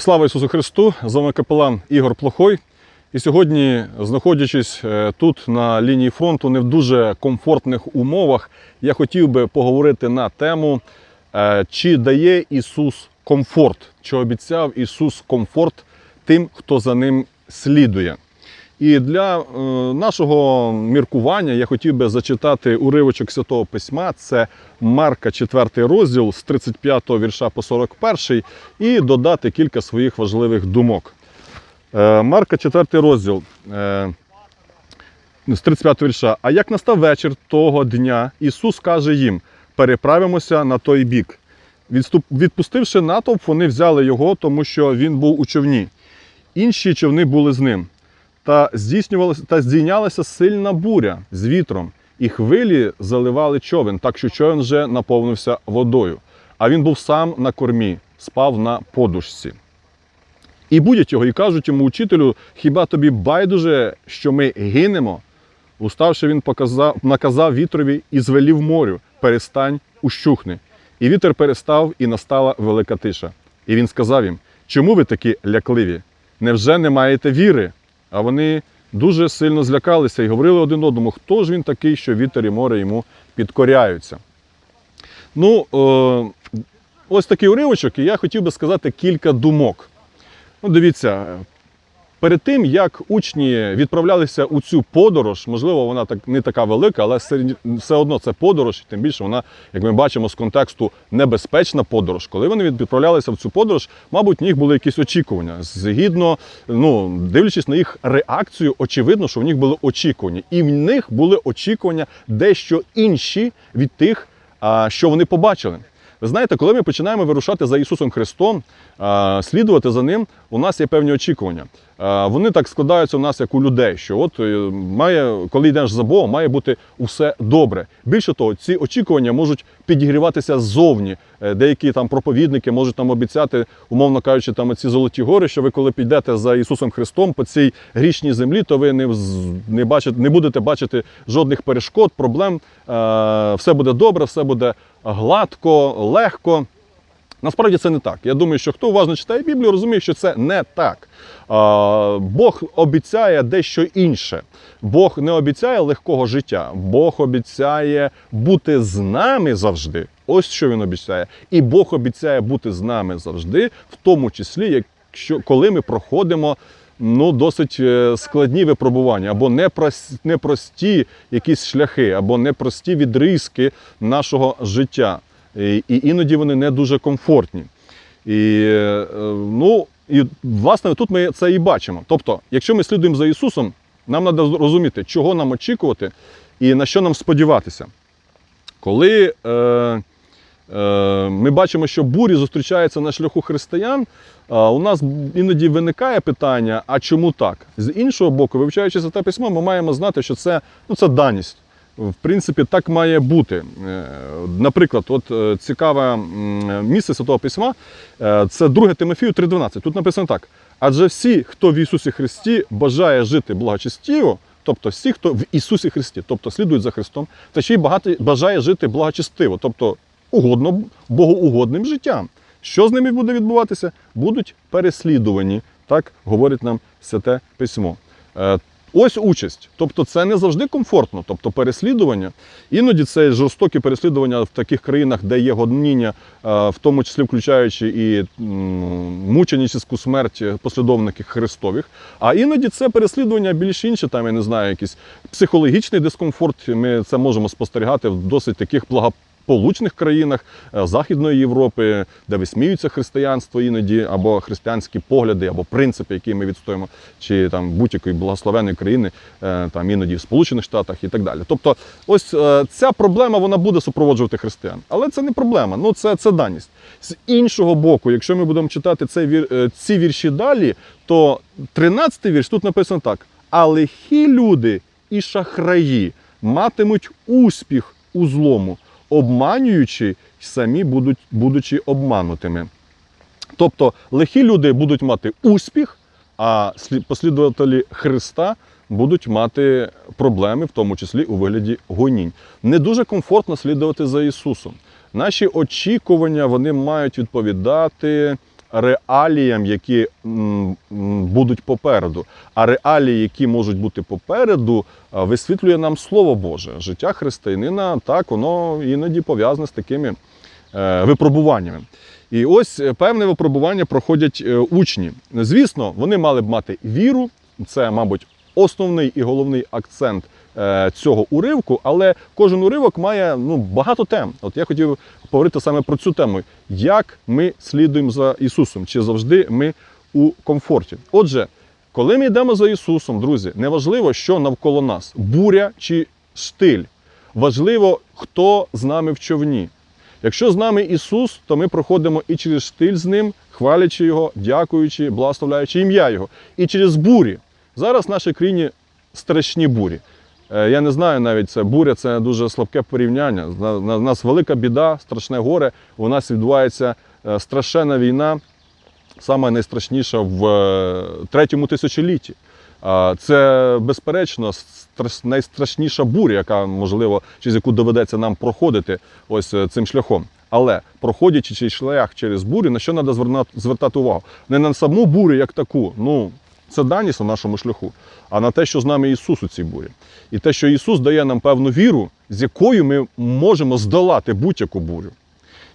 Слава Ісусу Христу! З вами капелан Ігор Плохой. І сьогодні, знаходячись е, тут на лінії фронту, не в дуже комфортних умовах, я хотів би поговорити на тему, е, чи дає Ісус комфорт, чи обіцяв Ісус комфорт тим, хто за ним слідує. І для е, нашого міркування я хотів би зачитати уривочок Святого Письма. Це Марка, 4 розділ з 35 вірша по 41 і додати кілька своїх важливих думок. Е, Марка, 4 розділ е, з 35 вірша. А як настав вечір того дня, Ісус каже їм: переправимося на той бік. Відпустивши натовп, вони взяли його, тому що він був у човні. Інші човни були з ним. Та здійснювалася та здійнялася сильна буря з вітром, і хвилі заливали човен, так що човен вже наповнився водою. А він був сам на кормі, спав на подушці. І будять його, і кажуть йому, учителю, хіба тобі байдуже, що ми гинемо? Уставши, він показав, наказав вітрові і звелів морю: перестань, ущухни. І вітер перестав, і настала велика тиша. І він сказав їм: Чому ви такі лякливі? Невже не маєте віри? А вони дуже сильно злякалися і говорили один одному, хто ж він такий, що вітер і море йому підкоряються. Ну, е, ось такий уривочок, і я хотів би сказати кілька думок. Ну, дивіться, перед тим, як учні відправлялися у цю подорож, можливо, вона так не така велика, але все- одно це подорож, тим більше вона, як ми бачимо з контексту, небезпечна подорож. Коли вони відправлялися в цю подорож, мабуть, в них були якісь очікування. Згідно, ну, дивлячись на їх реакцію, очевидно, що в них були очікування. І в них були очікування дещо інші від тих, що вони побачили. Ви знаєте, коли ми починаємо вирушати за Ісусом Христом, слідувати за Ним, у нас є певні очікування. Вони так складаються у нас, як у людей, що от е, має, коли йдеш за Богом, має бути усе добре. Більше того, ці очікування можуть підігріватися ззовні. Е, Деякі там проповідники можуть там обіцяти, умовно кажучи, там ці золоті гори, що ви коли підете за Ісусом Христом по цій грішній землі, то ви не, не, бачите, не будете бачити жодних перешкод, проблем. Е, Все буде добре, все буде гладко, легко. Насправді це не так. Я думаю, що хто уважно читає Біблію, розуміє, що це не так. Бог обіцяє дещо інше. Бог не обіцяє легкого життя. Бог обіцяє бути з нами завжди. Ось що він обіцяє. І Бог обіцяє бути з нами завжди, в тому числі, якщо коли ми проходимо. Ну, досить е, складні випробування, або непрості якісь шляхи, або непрості відрізки нашого життя. І, іноді вони не дуже комфортні. І, е, ну, і власне тут ми це і бачимо. Тобто, якщо ми слідуємо за Ісусом, нам треба розуміти, чого нам очікувати і на що нам сподіватися. Коли е, е, ми бачимо, що бурі зустрічаються на шляху християн, е, у нас іноді виникає питання: а чому так? З іншого боку, вивчаючи святе письмо, ми маємо знати, що це, ну, це даність. В принципі, так має бути. Е, Наприклад, от е, цікаве місце Святого Письма е, це 2 Тимофію 3,12. Тут написано так: адже всі, хто в Ісусі Христі бажає жити благочестиво, тобто всі, хто в Ісусі Христі, тобто слідують за Христом, та ще й багато бажає жити благочестиво, тобто угодно богоугодним життям. Що з ними буде відбуватися? Будуть переслідувані, так говорить нам Святе Письмо. Ось участь. Тобто це не завжди комфортно. Тобто переслідування. Іноді це жорстокі переслідування в таких країнах, де є гоніння, е, в тому числі включаючи і м, мученическу смерть послідовників Христових. А іноді це переслідування більш інше, там я не знаю, якийсь психологічний дискомфорт. Ми це можемо спостерігати в досить таких благополучних країнах е, Західної Європи, де висміюється християнство іноді, або християнські погляди, або принципи, які ми відстоїмо, чи там будь-якої благословенної країни, е, там іноді в Сполучених Штатах і так далі. Тобто, ось е, ця проблема вона буде супроводжувати християн. Але це не проблема, ну це, це даність. З іншого боку, якщо ми будемо читати цей вір, ці вірші далі, то 13-й вірш тут написано так: а лихі люди і шахраї матимуть успіх у злому, обманюючи самі будуть, будучи обманутими. Тобто лихі люди будуть мати успіх, а слі- послідователі Христа будуть мати проблеми, в тому числі у вигляді гонінь. Не дуже комфортно слідувати за Ісусом. Наші очікування вони мають відповідати реаліям, які будуть попереду. А реалії, які можуть бути попереду, висвітлює нам Слово Боже. Життя християнина так, воно іноді пов'язане з такими е, випробуваннями. І ось е, певне випробування проходять е, учні. Звісно, вони мали б мати віру, це, мабуть, основний і головний акцент е, цього уривку, але кожен уривок має ну, багато тем. От я хотів поговорити саме про цю тему. Як ми слідуємо за Ісусом? Чи завжди ми у комфорті? Отже, коли ми йдемо за Ісусом, друзі, неважливо, що навколо нас буря чи штиль. Важливо, хто з нами в човні. Якщо з нами Ісус, то ми проходимо і через штиль з ним, хвалячи Його, дякуючи, благословляючи ім'я Його, і через бурі. Зараз в нашій країні страшні бурі. Е, Я не знаю навіть це буря це дуже слабке порівняння. У нас велика біда, страшне горе. У нас відбувається е, страшенна війна, саме найстрашніша в е, третьому тисячолітті. Це безперечно найстрашніша буря, яка можливо через яку доведеться нам проходити ось цим шляхом. Але проходячи цей шлях через бурю, на що треба звертати увагу? Не на саму бурю як таку, ну це даність на нашому шляху, а на те, що з нами Ісус у цій бурі. І те, що Ісус дає нам певну віру, з якою ми можемо здолати будь-яку бурю.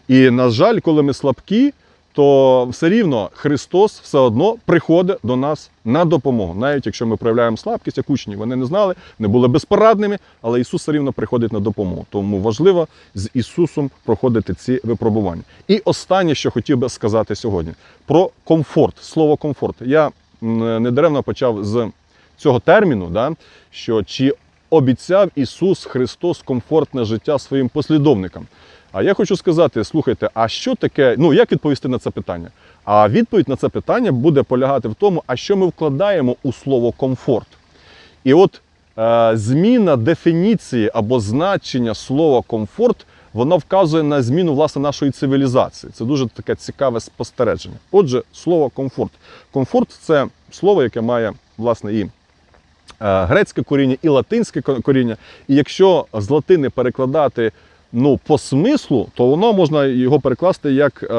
І, на жаль, коли ми слабкі, то все рівно Христос все одно приходить до нас на допомогу. Навіть якщо ми проявляємо слабкість, як учні, вони не знали, не були безпорадними, але Ісус все рівно приходить на допомогу. Тому важливо з Ісусом проходити ці випробування. І останнє, що хотів би сказати сьогодні, про комфорт, слово комфорт. Я недаремно почав з цього терміну, да, що чи обіцяв Ісус Христос комфортне життя своїм послідовникам. А я хочу сказати: слухайте, а що таке? Ну як відповісти на це питання? А відповідь на це питання буде полягати в тому, а що ми вкладаємо у слово комфорт. І от е, зміна дефініції або значення слова комфорт, воно вказує на зміну власне нашої цивілізації. Це дуже таке цікаве спостереження. Отже, слово комфорт. Комфорт це слово, яке має власне і е, грецьке коріння, і латинське коріння. І якщо з латини перекладати ну, по смислу, то воно можна його перекласти як е,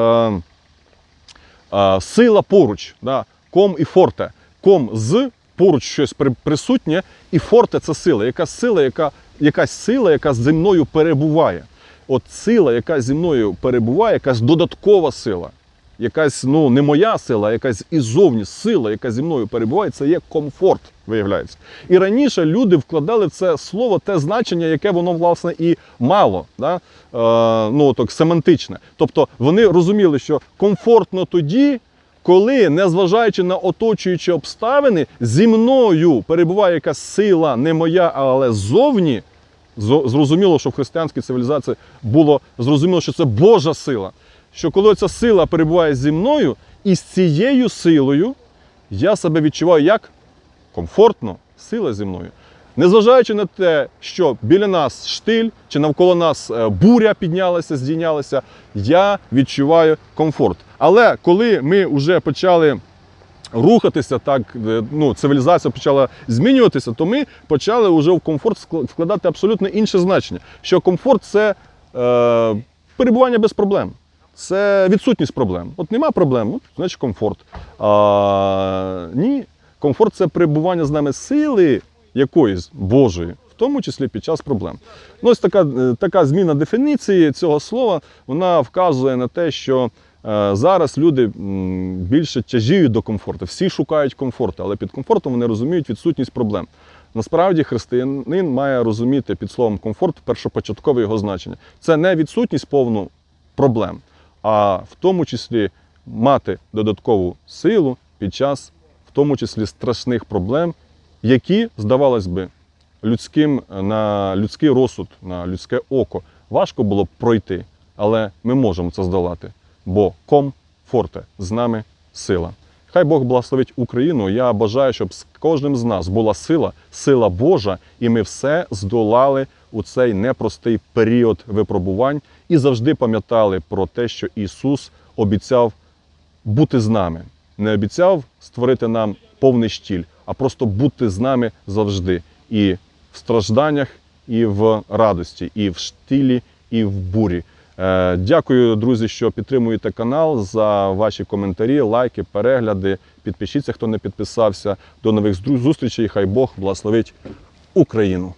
е, сила поруч. Да? Ком і форте. Ком з поруч щось присутнє, і форте це сила. Якась сила, яка, якась сила, яка зі мною перебуває. От сила, яка зі мною перебуває, якась додаткова сила. Якась ну не моя сила, а якась іззовні сила, яка зі мною перебуває, це є комфорт, виявляється. І раніше люди вкладали в це слово те значення, яке воно власне і мало, да? е, ну так семантичне. Тобто вони розуміли, що комфортно тоді, коли, незважаючи на оточуючі обставини, зі мною перебуває якась сила, не моя, але ззовні. Зрозуміло, що в християнській цивілізації було зрозуміло, що це Божа сила. Що коли ця сила перебуває зі мною, і з цією силою я себе відчуваю як комфортно, сила зі мною. Незважаючи на те, що біля нас штиль чи навколо нас е, буря піднялася, здійнялася, я відчуваю комфорт. Але коли ми вже почали рухатися, так е, ну, цивілізація почала змінюватися, то ми почали вже в комфорт вкладати абсолютно інше значення. Що комфорт це е, перебування без проблем. Це відсутність проблем. От нема проблем, от, значить комфорт. А, ні, комфорт це перебування з нами сили якоїсь Божої, в тому числі під час проблем. Ну, ось така, е, така зміна дефініції цього слова вона вказує на те, що зараз люди більше тяжіють до комфорту. Всі шукають комфорту, але під комфортом вони розуміють відсутність проблем. Насправді християнин має розуміти під словом комфорт першопочаткове його значення. Це не відсутність повну проблем, а в тому числі мати додаткову силу під час, в тому числі страшних проблем, які, здавалось би, людським на людський розсуд, на людське око важко було б пройти, але ми можемо це здолати, бо комфорте з нами сила. Хай Бог благословить Україну. Я бажаю, щоб з кожним з нас була сила, сила Божа, і ми все здолали у цей непростий період випробувань і завжди пам'ятали про те, що Ісус обіцяв бути з нами. Не обіцяв створити нам повний щіль, а просто бути з нами завжди. І в стражданнях, і в радості, і в штилі, і в бурі. Е, Дякую, друзі, що підтримуєте канал за ваші коментарі, лайки, перегляди. Підпишіться, хто не підписався. До нових зустрічей. Хай Бог благословить Україну.